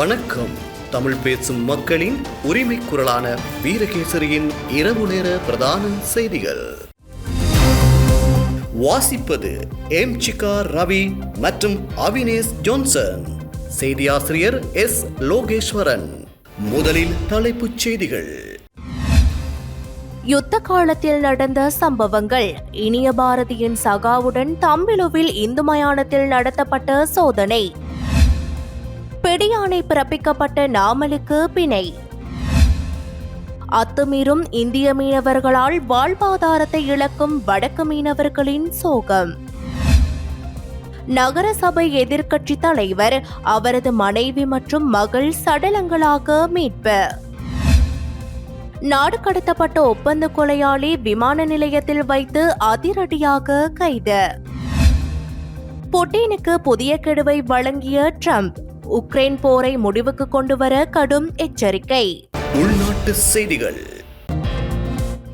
வணக்கம். தமிழ் பேசும் மக்களின் உரிமை குரலான வீரகேசரியின் இரவு நேர பிரதான செய்திகள். வாசிப்பது எம் சிகா ரவி மற்றும் அவினேஷ் ஜோன்சன். செய்தியாசிரியர் எஸ் லோகேஸ்வரன். முதலில் தலைப்புச் செய்திகள். யுத்த காலத்தில் நடந்த சம்பவங்கள். இனிய பாரதியின் சகாவுடன் தம்பிலுவில் இந்து மயானத்தில் நடத்தப்பட்ட சோதனை. பிடியாணை பிறப்பிக்கப்பட்ட நாமலுக்கு பிணை. அத்துமீறும் இந்திய மீனவர்களால் வாழ்வாதாரத்தை இழக்கும் வடக்கு மீனவர்களின் சோகம். நகரசபை எதிர்க்கட்சி தலைவர் அவரது மனைவி மற்றும் மகள் சடலங்களாக மீட்பு. நாடு கடத்தப்பட்ட ஒப்பந்த கொலையாளி விமான நிலையத்தில் வைத்து அதிரடியாக கைது. புட்டினுக்கு புதிய கெடுவை வழங்கிய ட்ரம்ப். உக்ரைன் போரை முடிவுக்கு கொண்டுவர கடும் எச்சரிக்கை. உள்நாட்டு செய்திகள்.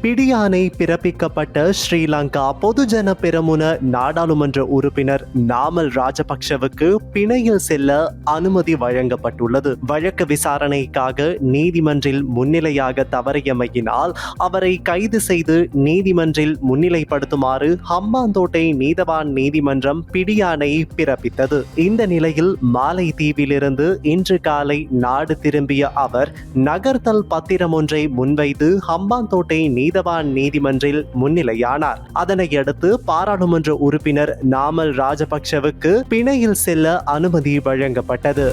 பிடியானை பிறப்பிக்கப்பட்ட ஸ்ரீலங்கா பொதுஜன பெரமுன நாடாளுமன்ற உறுப்பினர் நாமல் ராஜபக்ஷவுக்கு பிணையில் செல்ல அனுமதி வழங்கப்பட்டுள்ளது. வழக்கு விசாரணைக்காக நீதிமன்றில் முன்னிலையாக தவறியமையினால் அவரை கைது செய்து நீதிமன்றில் முன்னிலைப்படுத்துமாறு ஹம்பாந்தோட்டை நீதவான் நீதிமன்றம் பிடியானை பிறப்பித்தது. இந்த நிலையில் மாலை தீவிலிருந்து இன்று காலை நாடு திரும்பிய அவர் நகர்த்தல் பத்திரம் ஒன்றை முன்வைத்து ஹம்பாந்தோட்டை நீதவான் நீதிமன்றில் முன்னிலையானார். அதனையடுத்து பாராளுமன்ற உறுப்பினர் நாமல் ராஜபக்ஷவுக்கு பிணையில் செல்ல அனுமதி வழங்கப்பட்டது.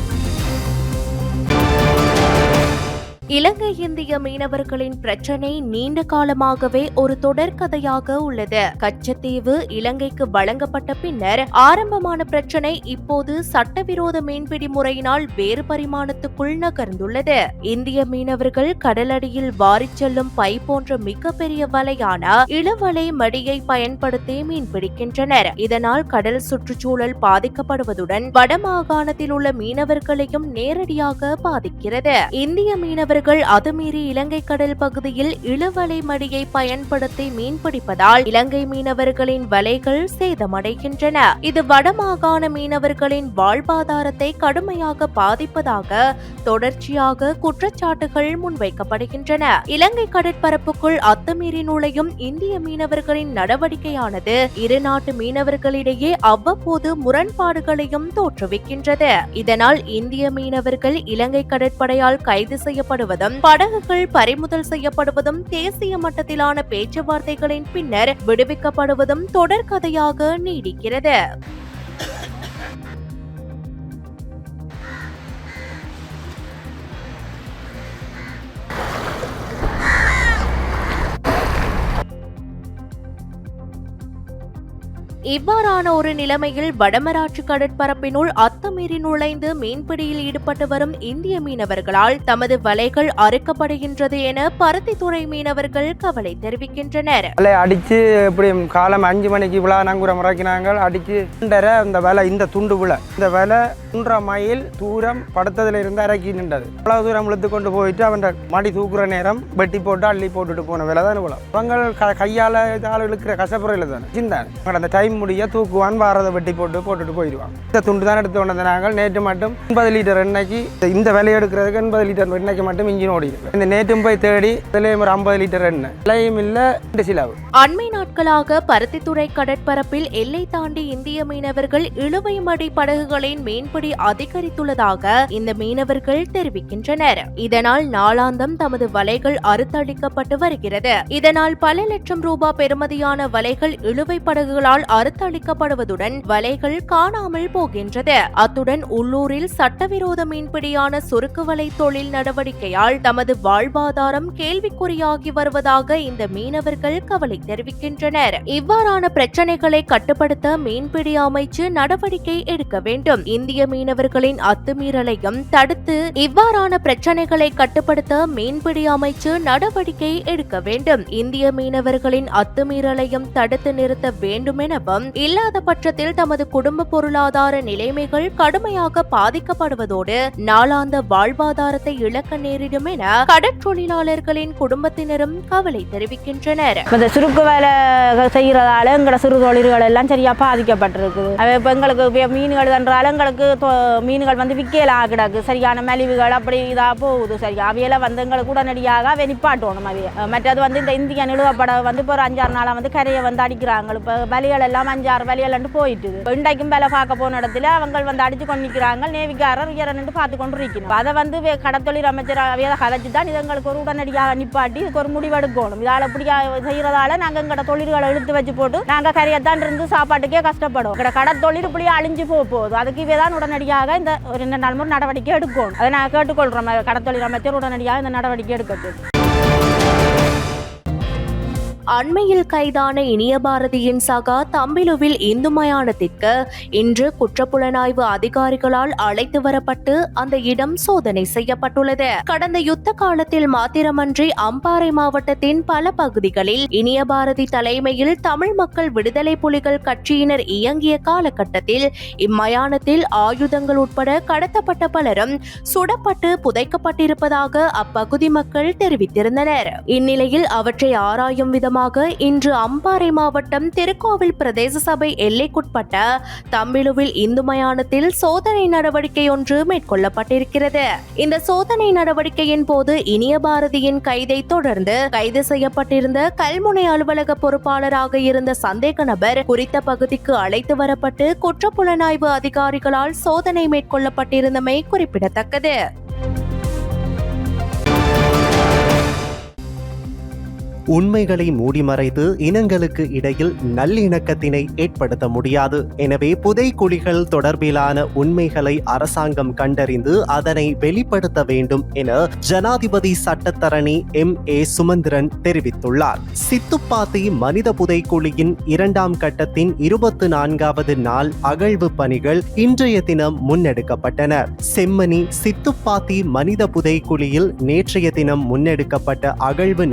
இலங்கை இந்திய மீனவர்களின் பிரச்சினை நீண்ட காலமாகவே ஒரு தொடர்கதையாக உள்ளது. கச்சத்தீவு இலங்கைக்கு வழங்கப்பட்ட பின்னர் ஆரம்பமான பிரச்சினை இப்போது சட்டவிரோத மீன்பிடி முறையினால் வேறு பரிமாணத்துக்குள் நகர்ந்துள்ளது. இந்திய மீனவர்கள் கடலடியில் வாரிச் செல்லும் பை போன்ற மிகப்பெரிய வலையான இளவலை மடியை பயன்படுத்தி மீன்பிடிக்கின்றனர் இதனால் கடல் சுற்றுச்சூழல் பாதிக்கப்படுவதுடன் வடமாகாணத்தில் உள்ள மீனவர்களையும் நேரடியாக பாதிக்கிறது. இந்திய மீனவர்கள் அதுமீறி இலங்கை கடல் பகுதியில் இழுவலை மடியை பயன்படுத்தி மீன்பிடிப்பதால் இலங்கை மீனவர்களின் வலைகள் சேதமடைகின்றன. இது வடமாகாண மீனவர்களின் வாழ்வாதாரத்தை கடுமையாக பாதிப்பதாக தொடர்ச்சியாக குற்றச்சாட்டுகள் முன்வைக்கப்படுகின்றன. இலங்கை கடற்பரப்புக்குள் அத்துமீறி நுழையும் இந்திய மீனவர்களின் நடவடிக்கையானது இரு நாட்டு மீனவர்களிடையே அவ்வப்போது முரண்பாடுகளையும் தோற்றுவிக்கின்றது. இதனால் இந்திய மீனவர்கள் இலங்கை கடற்படையால் கைது செய்யப்படும் செய்யப்படுவதும் படகுகள் பறிமுதல் செய்யப்படுவதும் தேசிய மட்டத்திலான பேச்சுவார்த்தைகளின் பின்னர் விடுவிக்கப்படுவதும் தொடர்கதையாக நீடிக்கிறது. இவ்வாறான ஒரு நிலைமையில் வடமராட்சி கடற்பரப்பினுள் அத்துமீறி நுழைந்து மீன்பிடியில் ஈடுபட்டு வரும் இந்திய மீனவர்களால் தமது வலைகள் அறுக்கப்படுகின்றது என பருத்தித்துறை மீனவர்கள் கவலை தெரிவிக்கின்றனர். வலை அடித்து இப்படி காலம் அஞ்சு மணிக்கு விழா நங்குரம் இறக்கினாங்க அடித்து இந்த வேலை இந்த துண்டு விழ. இந்த வேலை மூன்றரை மைல் தூரம் படுத்ததுல இருந்து இறக்கி நின்றது அவ்வளவு தூரம் இழுத்து கொண்டு போயிட்டு அவன் மடி தூக்குற நேரம் வெட்டி போட்டு அள்ளி போட்டுட்டு போன வேலை தான் இவ்வளோ அவங்க க கையால் ஆள் இழுக்கிற கஷ்டப்புறையில் தானே. சிந்தான். அந்த டைம் முடிய தூக்குவான் வாரதை வெட்டி போட்டு போட்டுட்டு போயிடுவான். இந்த துண்டு தான் எடுத்து கொண்டு நாங்கள் நேற்று மட்டும் எண்பது லிட்டர் எண்ணெய்க்கு இந்த விலை எடுக்கிறதுக்கு எண்பது லிட்டர் எண்ணெய்க்கு மட்டும் இன்ஜின் ஓடி இந்த நேற்றும் போய் தேடி இதுலேயும் ஒரு ஐம்பது லிட்டர் எண்ணெய். விலையும் இல்லை சிலவு. அண்மை நாட்களாக பருத்தித்துறை கடற்பரப்பில் எல்லை தாண்டி இந்திய மீனவர்கள் இழுவை மடி படகுகளின் மீன்பிடி அதிகரித்துள்ளதாக இந்த மீனவர்கள் தெரிவிக்கின்றனர். இதனால் நாளாந்தம் தமது வலைகள் அறுத்தளிக்கப்பட்டு வருகிறது. இதனால் பல லட்சம் ரூபாய் பெறுமதியான வலைகள் இழுவை படகுகளால் மறுத்தளிக்கப்படுவதுடன் வலைகள் காணாமல் போகின்றது. அத்துடன் உள்ளூரில் சட்டவிரோத மீன்பிடியான சுருக்கு வலை தொழில் நடவடிக்கையால் தமது வாழ்வாதாரம் கேள்விக்குறியாகி வருவதாக இந்த மீனவர்கள் கவலை தெரிவிக்கின்றனர். இவ்வாறான பிரச்சனைகளை கட்டுப்படுத்த மீன்பிடி அமைச்சு நடவடிக்கை எடுக்க வேண்டும். இந்திய மீனவர்களின் அத்துமீறலையும் தடுத்து இவ்வாறான பிரச்சனைகளை கட்டுப்படுத்த மீன்பிடி அமைச்சு நடவடிக்கை எடுக்க வேண்டும். இந்திய மீனவர்களின் அத்துமீறலையும் தடுத்து நிறுத்த வேண்டும் எனவும் லாபம் இல்லாத பட்சத்தில் தமது குடும்ப பொருளாதார நிலைமைகள் கடுமையாக பாதிக்கப்படுவதோடு நாளாந்த வாழ்வாதாரத்தை இழக்க நேரிடும் என கடற்றொழிலாளர்களின் குடும்பத்தினரும் கவலை தெரிவிக்கின்றனர். இந்த சுருக்கு வேலை செய்கிறதால எங்களோட சிறு தொழில்கள் எல்லாம் சரியாக பாதிக்கப்பட்டிருக்கு இப்போ எங்களுக்கு மீன்கள் தன்றால எங்களுக்கு மீன்கள் வந்து விற்கலாம் கிடக்கு. சரியான மலிவுகள் அப்படி இதாக போகுது. சரியா அவையெல்லாம் வந்து எங்களுக்கு உடனடியாக அவை அவைய. மற்றது வந்து இந்த இந்திய நிலுவப்பட வந்து இப்போ ஒரு அஞ்சாறு நாளாக வந்து கரையை வந்து அடிக்கிறாங்க. இப்போ வலிகள் எல்லாம் அஞ்சாறு வலிகள் போயிட்டுது இப்போ வேலை பார்க்க போன இடத்துல அவங்க வந்து அடிச்சு கொண்டு நிற்கிறாங்க நேவிக்காரர் இறந்து பார்த்து கொண்டு இருக்கணும் அதை வந்து வே- கடத்தொழில் அமைச்சர் வேலை கதைச்சு தான் இது எங்களுக்கு ஒரு உடனடியாக நிப்பாட்டி இதுக்கு ஒரு முடிவெடுக்கணும் இதால் இப்படி செய்கிறதால நாங்கள் எங்களோட தொழில்களை இழுத்து வச்சு போட்டு நாங்கள் கரையத்தான் இருந்து சாப்பாட்டுக்கே கஷ்டப்படும் எங்களோட கடத்தொழில் இப்படி அழிஞ்சு போக போகுது அதுக்கு இவை தான் உடனடியாக இந்த ரெண்டு நாள் மூணு நடவடிக்கை எடுக்கணும் அதை நாங்கள் கேட்டுக்கொள்கிறோம் கடத்தொழில் அமைச்சர் உடனடியாக இந்த நடவடிக்கை எடுக்கட்டும் அண்மையில் கைதான இனிய பாரதியின் சகா தம்பிலுவில் இந்து மயானத்திற்கு இன்று குற்றப்புலனாய்வு அதிகாரிகளால் அழைத்து வரப்பட்டு அந்த இடம் சோதனை செய்யப்பட்டுள்ளது. கடந்த யுத்த காலத்தில் மாத்திரமன்றி அம்பாறை மாவட்டத்தின் பல பகுதிகளில் இனிய பாரதி தலைமையில் தமிழ் மக்கள் விடுதலை புலிகள் கட்சியினர் இயங்கிய காலகட்டத்தில் இம்மயானத்தில் ஆயுதங்கள் உட்பட கடத்தப்பட்ட பலரும் சுடப்பட்டு புதைக்கப்பட்டிருப்பதாக அப்பகுதி மக்கள் தெரிவித்திருந்தனர். இந்நிலையில் அவற்றை ஆராயும் விதம் விதமாக இன்று அம்பாறை மாவட்டம் திருக்கோவில் பிரதேச சபை எல்லைக்குட்பட்ட தம்பிலுவில் இந்து மயானத்தில் சோதனை நடவடிக்கை ஒன்று மேற்கொள்ளப்பட்டிருக்கிறது. இந்த சோதனை நடவடிக்கையின் போது இனிய பாரதியின் கைதை தொடர்ந்து கைது செய்யப்பட்டிருந்த கல்முனை அலுவலக பொறுப்பாளராக இருந்த சந்தேக நபர் குறித்த பகுதிக்கு அழைத்து வரப்பட்டு குற்றப்புலனாய்வு அதிகாரிகளால் சோதனை மேற்கொள்ளப்பட்டிருந்தமை குறிப்பிடத்தக்கது. உண்மைகளை மூடிமறைத்து இனங்களுக்கு இடையில் நல்லிணக்கத்தினை ஏற்படுத்த முடியாது. எனவே புதைக்குழிகள் தொடர்பிலான உண்மைகளை அரசாங்கம் கண்டறிந்து அதனை வெளிப்படுத்த வேண்டும் என ஜனாதிபதி சட்டத்தரணி எம். ஏ. சுமந்திரன் தெரிவித்துள்ளார். சித்துப்பாத்தி மனித புதைக்குழியின் இரண்டாம் கட்டத்தின் இருபத்து நான்காவது நாள் அகழ்வு பணிகள் இன்றைய தினம் முன்னெடுக்கப்பட்டன. செம்மணி சித்துப்பாத்தி மனித புதைக்குழியில் நேற்றைய தினம் முன்னெடுக்கப்பட்ட அகழ்வு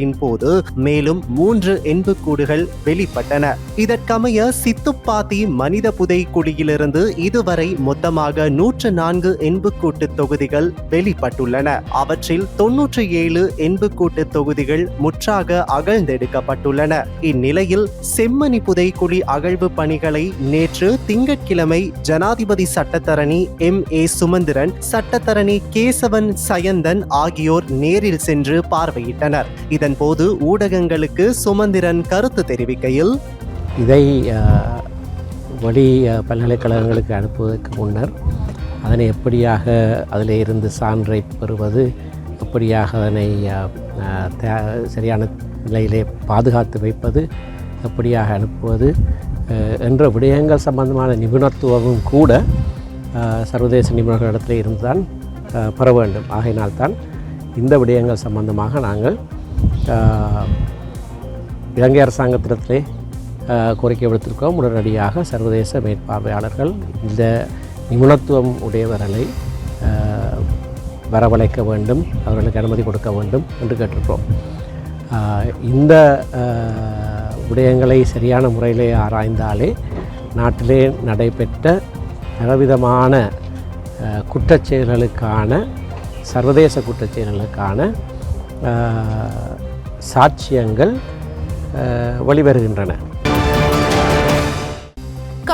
நடவடிக்கைகளின் போது மேலும் மூன்று எண்புக்கூடுகள் வெளிப்பட்டன. இதற்கமைய சித்துப்பாத்தி மனித புதை குழியிலிருந்து இதுவரை மொத்தமாக நூற்று நான்கு எண்புக்கூட்டு தொகுதிகள் வெளிப்பட்டுள்ளன. அவற்றில் தொன்னூற்றி ஏழு எண்புக்கூட்டு தொகுதிகள் முற்றாக அகழ்ந்தெடுக்கப்பட்டுள்ளன. இந்நிலையில் செம்மணி புதைக்குழி அகழ்வு பணிகளை நேற்று திங்கட்கிழமை ஜனாதிபதி சட்டத்தரணி எம். ஏ. சுமந்திரன் சட்டத்தரணி கேசவன் சயந்தன் ஆகியோர் நேரில் சென்று பார்வையிட்டனர். இதன் இதன்போது ஊடகங்களுக்கு சுமந்திரன் கருத்து தெரிவிக்கையில் இதை வழி வெளி பல்கலைக்கழகங்களுக்கு அனுப்புவதற்கு முன்னர் அதனை எப்படியாக அதில் இருந்து சான்றை பெறுவது எப்படியாக அதனை தே- சரியான நிலையிலே பாதுகாத்து வைப்பது எப்படியாக அனுப்புவது என்ற விடயங்கள் சம்பந்தமான நிபுணத்துவமும் கூட சர்வதேச நிபுணர்களிடத்தில் இருந்துதான் தான் பெற வேண்டும். ஆகையினால்தான் இந்த விடயங்கள் சம்பந்தமாக நாங்கள் இலங்கை அரசாங்கத்திடத்திலே கோரிக்கை விடுத்திருக்கோம் உடனடியாக சர்வதேச மேற்பார்வையாளர்கள் இந்த நிபுணத்துவம் உடையவர்களை வரவழைக்க வேண்டும் அவர்களுக்கு அனுமதி கொடுக்க வேண்டும் என்று கேட்டிருக்கிறோம். இந்த விடயங்களை சரியான முறையிலே ஆராய்ந்தாலே நாட்டிலே நடைபெற்ற பலவிதமான குற்றச்செயல்களுக்கான சர்வதேச குற்றச்செயல்களுக்கான சாட்சியங்கள் அஹ், வெளிவருகின்றன.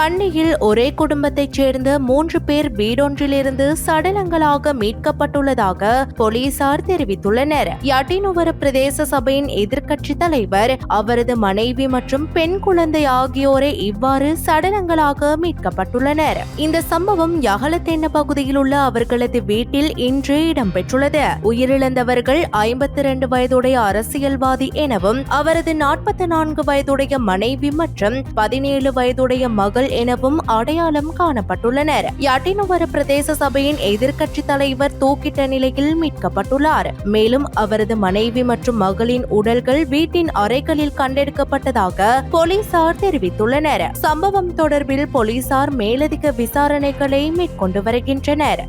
கண்டியில் ஒரே குடும்பத்தைச் சேர்ந்த மூன்று பேர் வீடொன்றிலிருந்து சடலங்களாக மீட்கப்பட்டுள்ளதாக போலீசார் தெரிவித்துள்ளனர். யட்டினுவர பிரதேச சபையின் எதிர்க்கட்சி தலைவர் அவரது மனைவி மற்றும் பெண் குழந்தை ஆகியோரே இவ்வாறு சடலங்களாக மீட்கப்பட்டுள்ளனர். இந்த சம்பவம் யகலத்தென்ன பகுதியில் உள்ள அவர்களது வீட்டில் இன்று இடம்பெற்றுள்ளது. உயிரிழந்தவர்கள் ஐம்பத்தி இரண்டு வயதுடைய அரசியல்வாதி எனவும் அவரது நாற்பத்தி நான்கு வயதுடைய மனைவி மற்றும் பதினேழு வயதுடைய மகள் எனவும் அடையாளம் காணப்பட்டுள்ளனர். யட்டினுவர பிரதேச சபையின் எதிர்க்கட்சி தலைவர் தூக்கிட்ட நிலையில் மீட்கப்பட்டுள்ளார். மேலும் அவரது மனைவி மற்றும் மகளின் உடல்கள் வீட்டின் அறைகளில் கண்டெடுக்கப்பட்டதாக போலீசார் தெரிவித்துள்ளனர். சம்பவம் தொடர்பில் போலீசார் மேலதிக விசாரணைகளை மேற்கொண்டு வருகின்றனர்.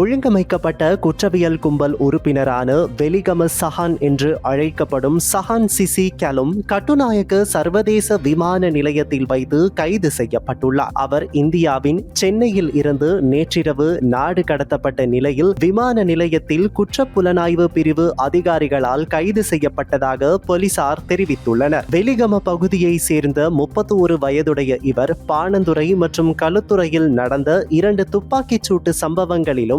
ஒழுங்கமைக்கப்பட்ட குற்றவியல் கும்பல் உறுப்பினரான வெலிகம சஹான் என்று அழைக்கப்படும் சஹான் சிசி கலும் கட்டுநாயக்க சர்வதேச விமான நிலையத்தில் வைத்து கைது செய்யப்பட்டுள்ளார். அவர் இந்தியாவின் சென்னையில் இருந்து நேற்றிரவு நாடு கடத்தப்பட்ட நிலையில் விமான நிலையத்தில் குற்றப்புலனாய்வு பிரிவு அதிகாரிகளால் கைது செய்யப்பட்டதாக போலீசார் தெரிவித்துள்ளனர். வெலிகம பகுதியை சேர்ந்த முப்பத்தி ஒரு வயதுடைய இவர் பாணந்துறை மற்றும் களுத்துறையில் நடந்த இரண்டு துப்பாக்கிச் சூட்டு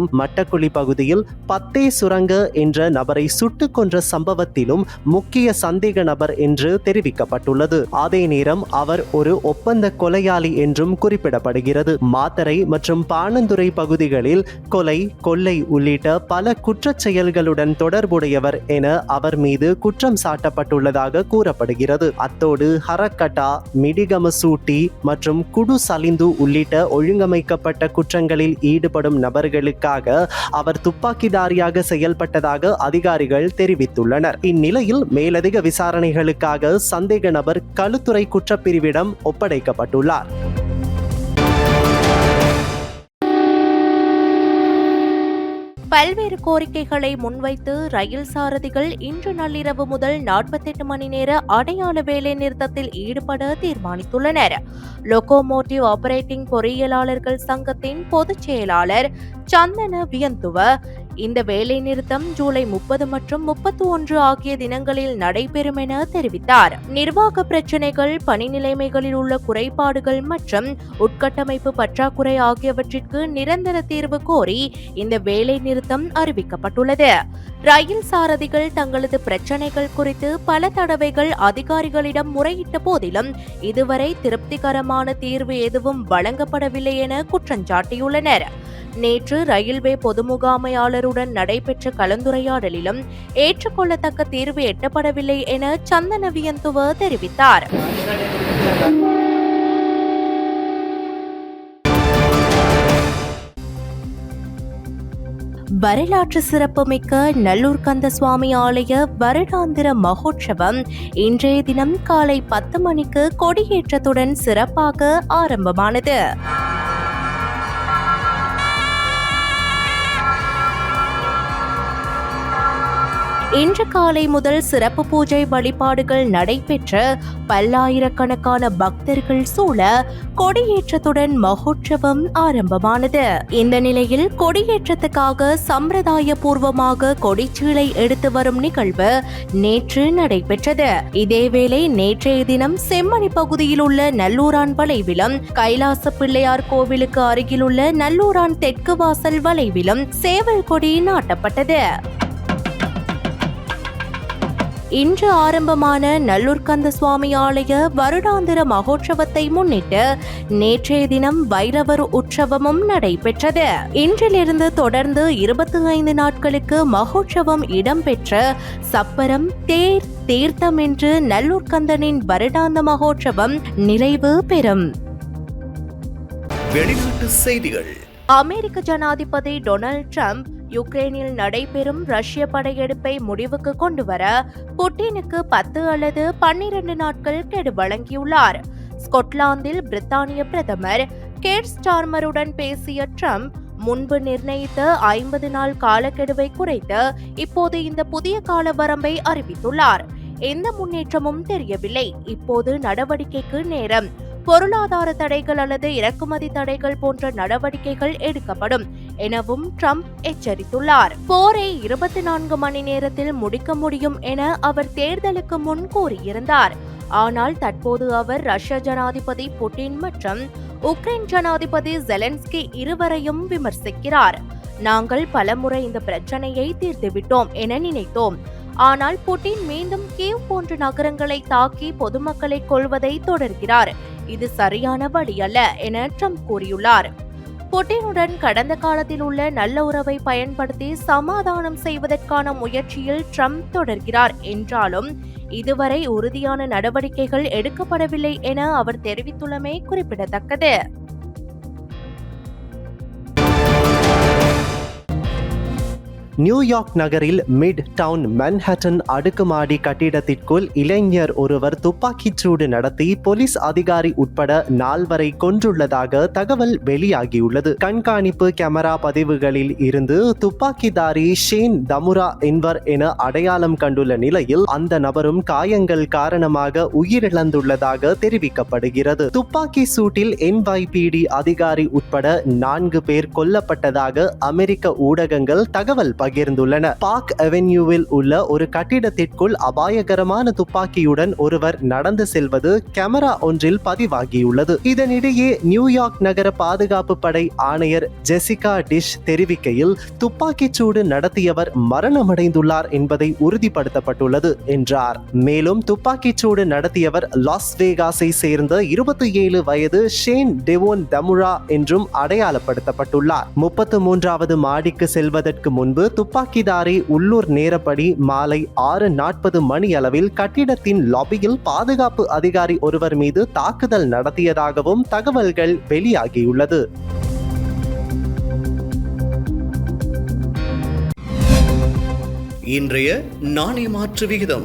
சம்பவங்களிலும் மட்டக்குழி பகுதியில் பத்தே சுரங்க என்ற நபரை சுட்டுக் கொன்ற சம்பவத்திலும் முக்கிய சந்தேக நபர் என்று தெரிவிக்கப்பட்டுள்ளது. அதே நேரம் அவர் ஒரு ஒப்பந்த கொலையாளி என்றும் குறிப்பிடப்படுகிறது. மாத்தரை மற்றும் பாணந்துறை பகுதிகளில் கொலை கொள்ளை உள்ளிட்ட பல குற்றச் செயல்களுடன் தொடர்புடையவர் என அவர் மீது குற்றம் சாட்டப்பட்டுள்ளதாக கூறப்படுகிறது. அத்தோடு ஹரக்கட்டா மிடிகம சூட்டி மற்றும் குடு சலிந்து உள்ளிட்ட ஒழுங்கமைக்கப்பட்ட குற்றங்களில் ஈடுபடும் நபர்களுக்காக அவர் துப்பாக்கிதாரியாக செயல்பட்டதாக அதிகாரிகள் தெரிவித்துள்ளனர். இந்நிலையில் மேலதிக விசாரணைகளுக்காக சந்தேக நபர் களுத்துறை குற்றப்பிரிவிடம் ஒப்படைக்கப்பட்டுள்ளார். பல்வேறு கோரிக்கைகளை முன்வைத்து ரயில் சாரதிகள் இன்று நள்ளிரவு முதல் நாற்பத்தெட்டு மணி நேர அடையாள வேலை நிறுத்தத்தில் ஈடுபட தீர்மானித்துள்ளனர். லொகோமோட்டிவ் ஆபரேட்டிங் பொறியியலாளர்கள் சங்கத்தின் பொதுச் செயலாளர் சந்தன வியந்துவ இந்த வேலை நிறுத்தம் ஜூலை முப்பது மற்றும் முப்பத்தி ஒன்று ஆகிய தினங்களில் நடைபெறும் என தெரிவித்தார். நிர்வாக பிரச்சினைகள் பணி நிலைமைகளில் உள்ள குறைபாடுகள் மற்றும் உட்கட்டமைப்பு பற்றாக்குறை ஆகியவற்றிற்கு நிரந்தர தீர்வு கோரி இந்த வேலை நிறுத்தம் அறிவிக்கப்பட்டுள்ளது. ரயில் சாரதிகள் தங்களது பிரச்சினைகள் குறித்து பல தடவைகள் அதிகாரிகளிடம் முறையிட்ட போதிலும் இதுவரை திருப்திகரமான தீர்வு எதுவும் வழங்கப்படவில்லை என குற்றஞ்சாட்டியுள்ளனர் நேற்று ரயில்வே பொது முகாமையாளருடன் நடைபெற்ற கலந்துரையாடலிலும் ஏற்றுக்கொள்ளத்தக்க தீர்வு எட்டப்படவில்லை என சந்தன வியந்துவ தெரிவித்தார். வரலாற்று சிறப்புமிக்க நல்லூர் கந்த சுவாமி ஆலய வருடாந்திர மகோற்சவம் இன்றைய தினம் காலை பத்து மணிக்கு கொடியேற்றத்துடன் சிறப்பாக ஆரம்பமானது. இன்று காலை முதல் சிறப்பு பூஜை வழிபாடுகள் நடைபெற்ற பல்லாயிரக்கணக்கான பக்தர்கள் சூழ கொடியேற்றத்துடன் மகோற்சவம் ஆரம்பமானது. இந்த நிலையில் கொடியேற்றத்துக்காக சம்பிரதாய பூர்வமாக கொடிச்சீலை எடுத்து வரும் நிகழ்வு நேற்று நடைபெற்றது. இதேவேளை நேற்றைய தினம் செம்மணி பகுதியில் உள்ள நல்லூரான் வளைவிலும் கைலாச பிள்ளையார் கோவிலுக்கு அருகிலுள்ள நல்லூரான் தெற்கு வாசல் வளைவிலும் சேவல் கொடி நாட்டப்பட்டது. இன்று ஆரம்பமான நல்லூர் கந்த சுவாமி ஆலய வருடாந்திர மகோற்சவத்தை முன்னிட்டு நேற்றைய தினம் வைரவர் உற்சவமும் நடைபெற்றது. இன்றிலிருந்து தொடர்ந்து இருபத்தி ஐந்து நாட்களுக்கு மகோற்சவம் இடம்பெற்ற சப்பரம் தேர் தீர்த்தம் என்று நல்லூர் கந்தனின் வருடாந்த மகோற்சவம் நிறைவு பெறும். வெளிநாட்டு செய்திகள். அமெரிக்க ஜனாதிபதி டொனால்ட் ட்ரம்ப் யுக்ரைனில் நடைபெறும் ரஷ்ய படையெடுப்பை முடிவுக்கு கொண்டுவர புட்டினுக்கு பத்து அல்லது பன்னிரண்டு நாட்கள் கெடு வழங்கியுள்ளார். ஸ்கொட்லாந்தில் பிரித்தானிய பிரதமர் கேட் ஸ்டார்மருடன் பேசிய ட்ரம்ப் முன்பு நிர்ணயித்த ஐம்பது நாள் காலக்கெடுவை குறைத்து இப்போது இந்த புதிய கால வரம்பை அறிவித்துள்ளார். எந்த முன்னேற்றமும் தெரியவில்லை. இப்போது நடவடிக்கைக்கு நேரம். பொருளாதார தடைகள் அல்லது இறக்குமதி தடைகள் போன்ற நடவடிக்கைகள் எடுக்கப்படும். எனவும் ட்ரம்ப் எச்சரித்துள்ளார். போரை இருபத்தி நான்கு மணி நேரத்தில் முடிக்க முடியும் என அவர் தேர்தலுக்கு முன் கூறியிருந்தார். ஆனால் தற்போது அவர் ரஷ்ய ஜனாதிபதி புட்டின் மற்றும் உக்ரைன் ஜனாதிபதி ஜெலன்ஸ்கி இருவரையும் விமர்சிக்கிறார். நாங்கள் பலமுறை இந்த பிரச்சனையை தீர்த்துவிட்டோம் என நினைத்தோம். ஆனால் புட்டின் மீண்டும் கீவ் போன்ற நகரங்களை தாக்கி பொதுமக்களை கொள்வதை தொடர்கிறார். இது சரியான வழி அல்ல என ட்ரம்ப் கூறியுள்ளார். புட்டினுடன் கடந்த காலத்தில் உள்ள நல்ல உறவை பயன்படுத்தி சமாதானம் செய்வதற்கான முயற்சியில் ட்ரம்ப் தொடர்கிறார். என்றாலும் இதுவரை உறுதியான நடவடிக்கைகள் எடுக்கப்படவில்லை என அவர் தெரிவித்துள்ளமை குறிப்பிடத்தக்கது. நியூயார்க் நகரில் மிட் டவுன் மன்ஹட்டன் அடுக்குமாடி கட்டிடத்திற்குள் இளைஞர் ஒருவர் துப்பாக்கிச் சூடு நடத்தி போலீஸ் அதிகாரி உட்பட நால்வரை கொன்றுள்ளதாக தகவல் வெளியாகியுள்ளது. கண்காணிப்பு கேமரா பதிவுகளில் இருந்து துப்பாக்கிதாரி ஷேன் தமுரா என்பர் என அடையாளம் கண்டுள்ள நிலையில் அந்த நபரும் காயங்கள் காரணமாக உயிரிழந்துள்ளதாக தெரிவிக்கப்படுகிறது. துப்பாக்கி சூட்டில் என்வைபிடி அதிகாரி உட்பட நான்கு பேர் கொல்லப்பட்டதாக அமெரிக்க ஊடகங்கள் தகவல் பகிர்ந்துள்ளன பார்க் அவென்யூவில் உள்ள ஒரு கட்டிடத்திற்குள் அபாயகரமான துப்பாக்கியுடன் ஒருவர் நடந்து செல்வது கேமரா ஒன்றில் பதிவாகியுள்ளது. இதனிடையே நியூயார்க் நகர பாதுகாப்பு படை ஆணையர் ஜெசிகா டிஷ் தெரிவிக்கையில் துப்பாக்கிச் சூடு நடத்தியவர் மரணமடைந்துள்ளார் என்பதை உறுதிப்படுத்தப்பட்டுள்ளது என்றார். மேலும் துப்பாக்கிச் சூடு நடத்தியவர் லாஸ் வேகாஸை சேர்ந்த இருபத்தி ஏழு வயது ஷேன் டெவோன் தமுரா என்றும் அடையாளப்படுத்தப்பட்டுள்ளார். முப்பத்து மூன்றாவது மாடிக்கு செல்வதற்கு முன்பு துப்பாக்கிதாரி உள்ளூர் நேரப்படி மாலை ஆறு நாற்பது மணி அளவில் கட்டிடத்தின் லாபியில் பாதுகாப்பு அதிகாரி ஒருவர் மீது தாக்குதல் நடத்தியதாகவும் தகவல்கள் வெளியாகியுள்ளது. இன்றைய நாணய மாற்று விகிதம்.